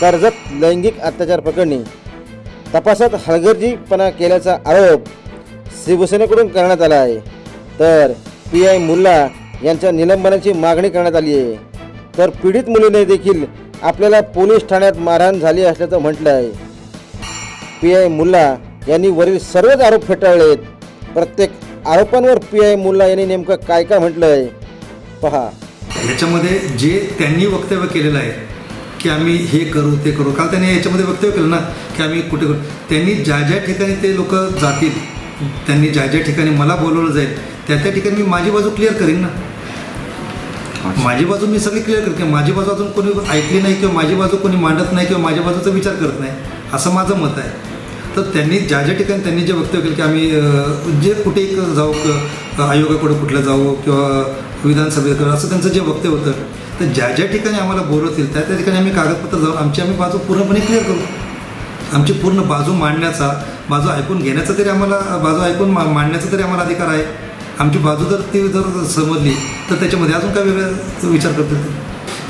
कर्जत लैंगिक अत्याचार प्रकरणी तपासात हलगर्जीपणा केल्याचा आरोप शिवसेनेकडून करण्यात आला आहे. तर पी आय मुल्ला यांच्या निलंबनाची मागणी करण्यात आली आहे. तर पीडित मुलीने देखील आपल्याला पोलीस ठाण्यात मारहाण झाली असल्याचं म्हटलं आहे. पी आय मुल्ला यांनी वरील सर्वच आरोप फेटाळलेत. प्रत्येक आरोपांवर पी आय मुल्ला यांनी नेमकं काय काय म्हटलं आहे? पहा. याच्यामध्ये जे त्यांनी वक्तव्य केलेलं आहे की आम्ही हे करू ते करू. काल त्यांनी याच्यामध्ये वक्तव्य केलं ना की आम्ही कुठे करू. त्यांनी ज्या ज्या ठिकाणी ते लोक जातील त्यांनी ज्या ज्या ठिकाणी मला बोलवलं जाईल त्या त्या ठिकाणी मी माझी बाजू क्लिअर करीन ना. माझी बाजू मी सगळी क्लिअर करते माझी बाजू अजून कोणी ऐकली नाही किंवा माझी बाजू कोणी मांडत नाही किंवा माझ्या बाजूचा विचार करत नाही असं माझं मत आहे. तर त्यांनी ज्या ज्या ठिकाणी त्यांनी जे वक्तव्य केलं की आम्ही जे कुठे जाऊ आयोगाकडे कुठलं जाऊ किंवा विधानसभेकडे असं त्यांचं जे वक्तव्य होतं तर ज्या ज्या ठिकाणी आम्हाला बोलवतील त्या त्या ठिकाणी आम्ही कागदपत्र जाऊन आमची आम्ही बाजू पूर्णपणे क्लिअर करू. आमची पूर्ण बाजू मांडण्याचा बाजू ऐकून घेण्याचा तरी आम्हाला बाजू ऐकून मा मांडण्याचा तरी आम्हाला अधिकार आहे. आमची बाजू जर ती जर समजली तर त्याच्यामध्ये अजून काय वेगळा विचार करतील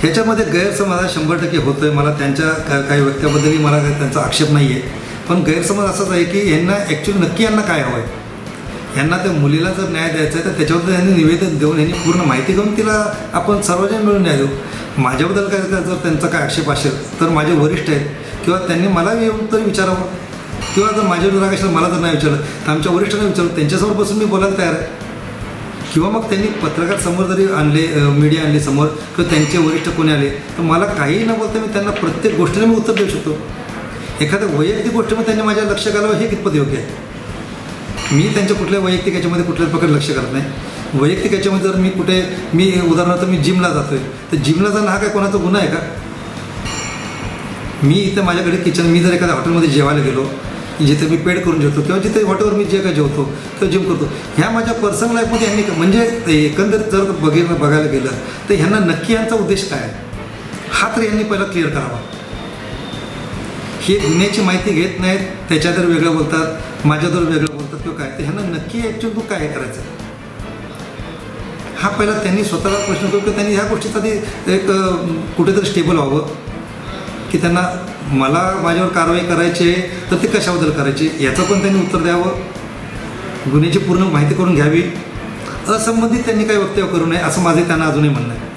ह्याच्यामध्ये गैरसमज हा शंभर टक्के होतो आहे मला त्यांच्या का काही व्यक्त्याबद्दलही मला त्यांचा आक्षेप नाही आहे पण गैरसमज असाच आहे की यांना ॲक्च्युली नक्की यांना काय हवं आहे यांना त्या मुलीला जर न्याय द्यायचा आहे तर त्याच्याबद्दल यांनी निवेदन देऊन यांनी पूर्ण माहिती घेऊन तिला आपण सर्वजण मिळून न्याय देऊ. माझ्याबद्दल काय जर त्यांचा काय आक्षेप असेल तर माझे वरिष्ठ आहेत किंवा त्यांनी मला येऊन तरी विचारावं. किंवा जर माझ्या राग असेल मला जर नाही विचारलं तर आमच्या वरिष्ठांना विचारलं त्यांच्यासमोर बसून मी बोलायला तयार आहे. किंवा मग त्यांनी पत्रकार समोर जरी आणले मीडिया आणली समोर किंवा त्यांचे वरिष्ठ कोणी आले तर मला काहीही न बोलता मी त्यांना प्रत्येक गोष्टीला मी उत्तर देऊ शकतो. एखाद्या वैयक्तिक गोष्टीमध्ये त्यांनी माझ्या लक्ष घालावं हे कितपत योग्य आहे? मी त्यांच्या कुठल्या वैयक्तिक याच्यामध्ये कुठल्याच प्रकारे लक्ष करत नाही. वैयक्तिक याच्यामध्ये जर मी कुठे मी उदाहरणार्थ मी जिमला जातोय तर जिमला जाणं हा काय कोणाचा गुन्हा आहे का? मी इथं माझ्याकडे किचन मी जर एखाद्या हॉटेलमध्ये जेवायला गेलो जिथे मी पेड करून जेवतो किंवा जिथे हॉटेलवर मी जे काय जेवतो किंवा जिम करतो ह्या माझ्या पर्सनल लाईफमध्ये यांनी म्हणजे एकंदरीत जर बघेल बघायला गेलं तर ह्यांना नक्की यांचा उद्देश काय आहे? हा तर यांनी पहिला क्लिअर करावा. हे गुन्ह्याची माहिती घेत नाहीत त्याच्यात वेगळं बोलतात माझ्याजवळ वेगळं बोलतात किंवा काय. तर ह्यांना नक्की ॲक्च्युअल तू काय करायचं? हा पहिला त्यांनी स्वतःला प्रश्न करू की त्यांनी ह्या गोष्टीसाठी एक कुठेतरी स्टेबल व्हावं? की त्यांना मला माझ्यावर कारवाई करायची आहे तर ते कशाबद्दल करायची? याचं पण त्यांनी उत्तर द्यावं. गुन्ह्याची पूर्ण माहिती करून घ्यावी. असंबंधित त्यांनी काही वक्तव्य करू नये असं माझे त्यांना अजूनही म्हणणं आहे.